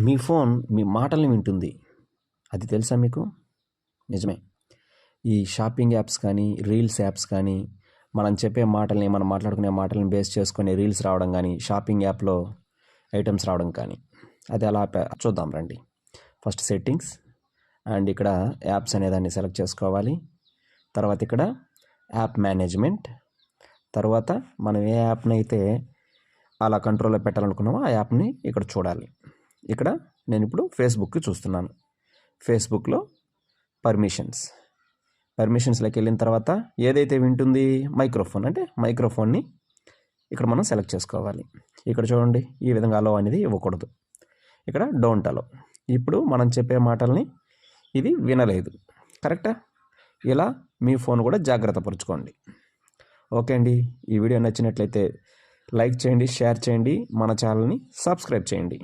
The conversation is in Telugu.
మీ ఫోన్ మీ మాటల్ని వింటుంది. అది తెలుసా మీకు? నిజమే. ఈ షాపింగ్ యాప్స్ కానీ రీల్స్ యాప్స్ కానీ మనం చెప్పే మాటల్ని మనం మాట్లాడుకునే మాటల్ని బేస్ చేసుకొని రీల్స్ రావడం కానీ షాపింగ్ యాప్లో ఐటమ్స్ రావడం కానీ అది ఎలా చూద్దాం రండి. ఫస్ట్ సెట్టింగ్స్ అండ్ ఇక్కడ యాప్స్ అనేదాన్ని సెలెక్ట్ చేసుకోవాలి. తర్వాత ఇక్కడ యాప్ మేనేజ్మెంట్. తర్వాత మనం ఏ యాప్ని అయితే అలా కంట్రోల్లో పెట్టాలనుకున్నామో ఆ యాప్ని ఇక్కడ చూడాలి. ఇక్కడ నేను ఇప్పుడు ఫేస్బుక్ చూస్తున్నాను. ఫేస్బుక్లో పర్మిషన్స్. పర్మిషన్స్లోకి వెళ్ళిన తర్వాత ఏదైతే వింటుంది మైక్రోఫోన్ అంటే మైక్రోఫోన్ని ఇక్కడ మనం సెలెక్ట్ చేసుకోవాలి. ఇక్కడ చూడండి ఈ విధంగా అలో అనేది ఇవ్వకూడదు. ఇక్కడ డోంట్ అలో. ఇప్పుడు మనం చెప్పే మాటల్ని ఇది వినలేదు. కరెక్టా? ఇలా మీ ఫోన్ కూడా జాగ్రత్త పరుచుకోండి. ఓకే అండి. ఈ వీడియో నచ్చినట్లయితే లైక్ చేయండి షేర్ చేయండి మన ఛానల్ని సబ్స్క్రైబ్ చేయండి.